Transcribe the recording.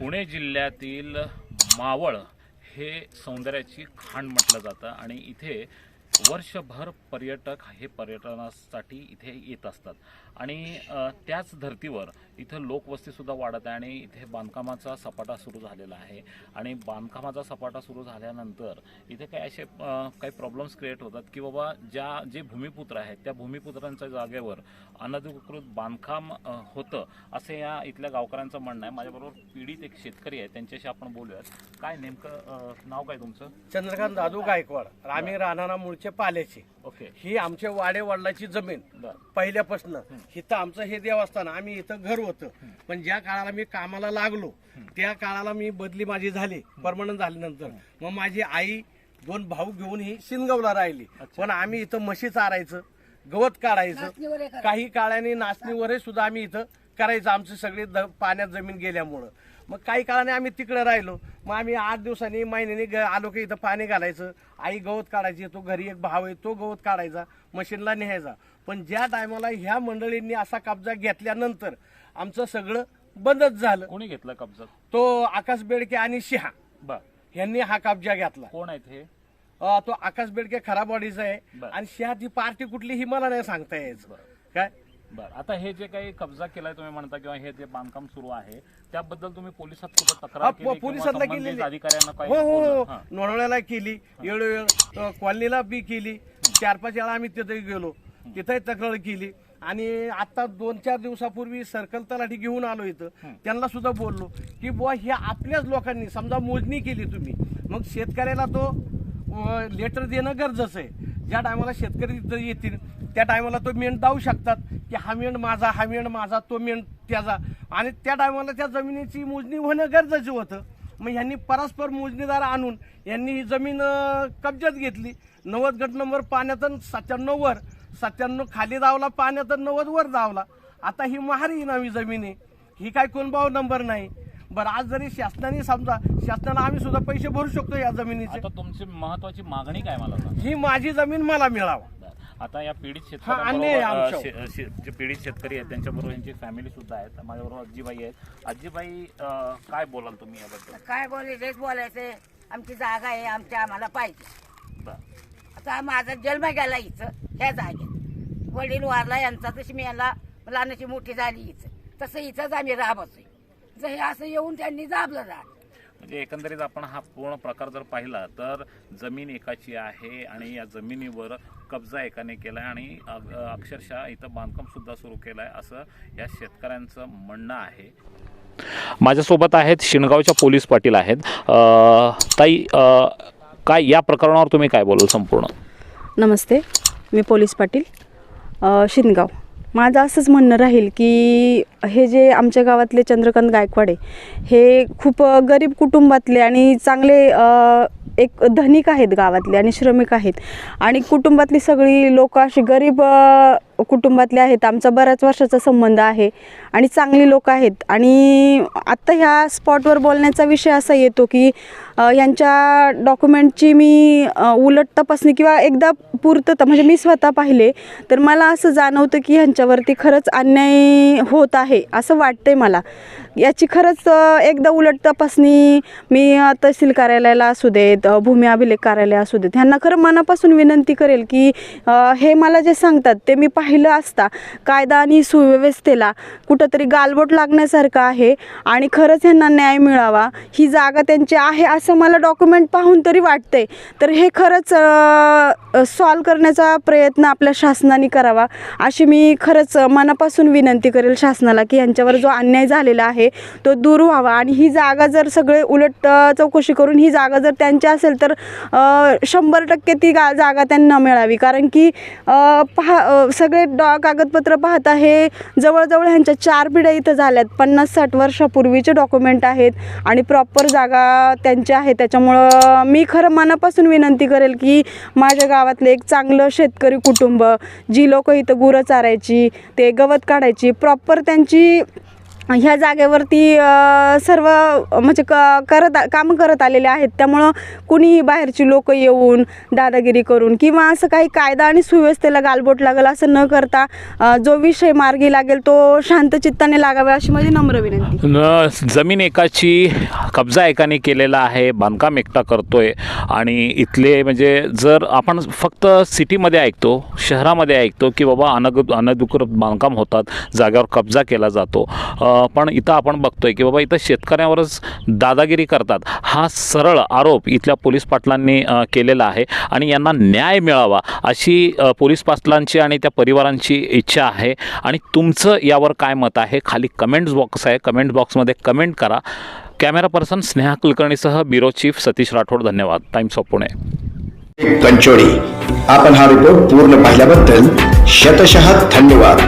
पुणे जिल्ह्यातील मावळ हे सौंदर्याची खाण म्हटलं जातं आणि इथे वर्षभर पर्यटक हे पर्यटनासाठी इथे येत असतात. आणि त्याच धर्तीवर इथं लोकवस्तीसुद्धा वाढत आहे आणि इथे बांधकामाचा सपाटा सुरू झालेला आहे. आणि बांधकामाचा सपाटा सुरू झाल्यानंतर इथे काही असे काही प्रॉब्लेम्स क्रिएट होतात की बाबा ज्या जे भूमिपुत्र आहेत त्या भूमिपुत्रांच्या जागेवर अनधिकृत बांधकाम होतं असे या इथल्या गावकऱ्यांचं म्हणणं आहे. माझ्याबरोबर पीडित एक शेतकरी आहे त्यांच्याशी आपण बोलूयात. काय नेमकं नाव काय तुमचं? चंद्रकांत दादू गायकवाड आम्ही राहणारा मूळचे पाल्याचे. ओके. ही आमच्या वाडे वडिलाची जमीन. पहिल्यापासून. इथं आमचं हे देवस्थान आम्ही इथं घर होतं. पण ज्या काळाला मी कामाला लागलो त्या काळाला मी बदली माझी झाली परमनंट झाल्यानंतर. मग माझी आई दोन भाऊ घेऊन ही शिनगावला राहिली. पण आम्ही इथं म्हशी चारायचं गवत काढायचं. काही काळाने नाचणीवरही सुद्धा आम्ही इथं करायचं. आमची सगळी पाण्यात जमीन गेल्यामुळं. मग काही काळाने आम्ही तिकडे राहिलो. मग आम्ही आठ दिवसांनी महिन्यानी ग- आलो की इथं पाणी घालायचं. आई गवत काढायची तो घरी एक भाव आहे तो गवत काढायचा मशीनला न्यायचा. पण ज्या टायमाला ह्या मंडळींनी असा कब्जा घेतल्यानंतर आमचं सगळं बंदच झालं. कोणी घेतला कब्जा? तो आकाश बेडके आणि शिहा बर. यांनी हा कब्जा घेतला. कोण आहेत हे? अं, तो आकाश बेडके खराबवाडीचा आहे. बरं. आणि शिहा ती पार्टी कुठली ही मला नाही सांगता यायचं. काय? बर. आता हे जे काही कब्जा केलाय तुम्ही म्हणता किंवा हे जे बांधकाम सुरू आहे त्याबद्दल तुम्ही पोलिसात कुठं हा, तक्रार केली प- किंवा पोलिसांना संबंधित केलेली. अधिकाऱ्यांना काही हो हो बोललं? हो. हां. केली वेळोवेळ अ, कॉलनीला बी केली. चार पाच वेळा आम्ही तिथे गेलो. तिथे तक्रार केली. आणि आता दोन चार दिवसापूर्वी सर्कल तलाठी घेऊन आलो इथं. त्यांना सुद्धा बोललो की बुवा ह्या आपल्याच लोकांनी समजा मोजणी केली तुम्ही मग शेतकऱ्याला तो लेटर देणं गरजेचं आहे. ज्या टायमाला शेतकरी तिथं येतील त्या टायमाला तो मेंढ दावू शकतात की हा मेंढ माझा हा मेंढ माझा तो मेंढ त्याचा. आणि त्या टायमाला त्या जमिनीची मोजणी होणं गरजेचं होतं. मग यांनी परस्पर मोजणीदार आणून यांनी ही जमीन अं, कब्जात घेतली. नव्वद गट नंबर पाण्यातून सत्त्याण्णव वर सत्त्याण्णव खाली धावला पाण्यातून नव्वद वर धावला. आता ही महारी नवी जमीन आहे. ही काय कोणबाव नंबर नाही. बरं आज जरी शासनाने समजा शासनाला आम्ही सुद्धा पैसे भरू शकतो या जमिनीचे. तुमची महत्वाची मागणी काय मला? ही माझी जमीन मला मिळावा. आता या पीडित शेतकऱ्यांबरोबर आमच्यावर. शे- शे- जे पीडित शेतकरी आहेत त्यांच्याबरोबर यांची फॅमिली सुद्धा आहेत माझ्याबरोबर आजीबाई आहेत. आजीबाई अ, काय बोलाल तुम्ही याबद्दल? काय बोलायचंच बोलायचं आमची जागा आहे आमच्या आम्हाला पाहिजे. बरं. आता माझा जन्म गेला इथं ह्या जागेत. वडील वारला यांचा तशी मी याला लहानाची मोठी झाली इथं. तसं इथंच आम्ही राबतोय. जर हे असं येऊन त्यांनी दाबलं राहत म्हणजे एकंदरीत आपण हा पूर्ण प्रकार जर पाहिला तर जमीन एकाची आहे आणि या जमिनीवर कब्जा एकाने केलाय आणि अ- अक्षरशः इथं बांधकाम सुद्धा सुरू केलंय असं या शेतकऱ्यांचं म्हणणं आहे. माझ्यासोबत आहेत शिणगावच्या पोलीस पाटील आहेत. ताई काय या प्रकरणावर तुम्ही काय बोलाल संपूर्ण? नमस्ते मी पोलीस पाटील शिनगाव माझं असंच म्हणणं राहील की हे जे आमच्या गावातले चंद्रकांत गायकवाडे हे खूप गरीब कुटुंबातले आणि चांगले एक धनिक आहेत गावातले आणि श्रमिक आहेत. आणि कुटुंबातली सगळी लोक अशी गरीब कुटुंबातले आहेत आमचा बऱ्याच वर्षाचा संबंध आहे आणि चांगली लोक आहेत. आणि आत्ता ह्या स्पॉटवर बोलण्याचा विषय असा येतो की यांच्या डॉक्युमेंटची मी उलट तपासणी किंवा एकदा पूर्तता म्हणजे मी स्वतः पाहिले तर मला असं जाणवतं की ह्यांच्यावरती खरंच अन्याय होत आहे असं वाटतंय मला. याची खरंच एकदा उलट तपासणी मी तहसील कार्यालयाला असू देत भूमी अभिलेख कार्यालय असू देत ह्यांना खरं मनापासून विनंती करेल की हे मला जे सांगतात ते मी पाह राहिलं असता कायदा आणि सुव्यवस्थेला कुठंतरी गालबोट लागण्यासारखं आहे आणि खरंच ह्यांना न्याय मिळावा ही जागा त्यांची आहे असं मला डॉक्युमेंट पाहून तरी वाटतंय. तर हे खरंच सॉल्व करण्याचा प्रयत्न आपल्या शासनाने करावा अशी मी खरंच मनापासून विनंती करेल शासनाला की यांच्यावर जो अन्याय झालेला आहे तो दूर व्हावा. आणि ही जागा जर सगळे उलट चौकशी करून ही जागा जर त्यांची असेल तर शंभर टक्के ती गा जागा त्यांना मिळावी. कारण की पहा सगळे सगळे डॉ कागदपत्र पाहता हे जवळजवळ ह्यांच्या चार पिढ्या इथं झाल्यात. पन्नास साठ वर्षापूर्वीचे डॉक्युमेंट आहेत आणि प्रॉपर जागा त्यांच्या आहे. त्याच्यामुळं मी खरं मनापासून विनंती करेल की माझ्या गावातले एक चांगलं शेतकरी कुटुंब जी लोक इथं गुरं चारायची ते गवत काढायची प्रॉपर त्यांची ह्या जागेवरती सर्व म्हणजे क करत कामं करत आलेले आहेत. त्यामुळं कुणीही बाहेरची लोक येऊन दादागिरी करून किंवा असं काही कायदा आणि सुव्यवस्थेला गालबोट लागेल असं न करता जो विषय मार्गी लागेल तो शांत चित्ताने लागावा अशी माझी नम्र विनंती. जमीन एकाची कब्जा एकाने केलेला आहे बांधकाम एकटा करतोय आणि इथले म्हणजे जर आपण फक्त सिटीमध्ये ऐकतो शहरामध्ये ऐकतो की बाबा अनग अनधिकृत बांधकाम होतात जागेवर कब्जा केला जातो पण इथं आपण बघतोय की बाबा इथं शेतकऱ्यावरच दादागिरी करतात. हा सरळ आरोप इथल्या पोलीस पाटलांनी केलेला आहे आणि यांना न्याय मिळावा अशी पोलीस पाटलांची आणि त्या परिवारांची इच्छा आहे. आणि तुमचं यावर काय मत आहे? खाली कमेंट्स बॉक्स आहे. कमेंट बॉक्समध्ये कमेंट करा. कॅमेरा पर्सन स्नेहा कुलकर्णीसह ब्युरो चीफ सतीश राठोड धन्यवाद. Times of Pune. कंचोळी. आपण हा रिपोर्ट पूर्ण पाहिल्याबद्दल शतशः धन्यवाद.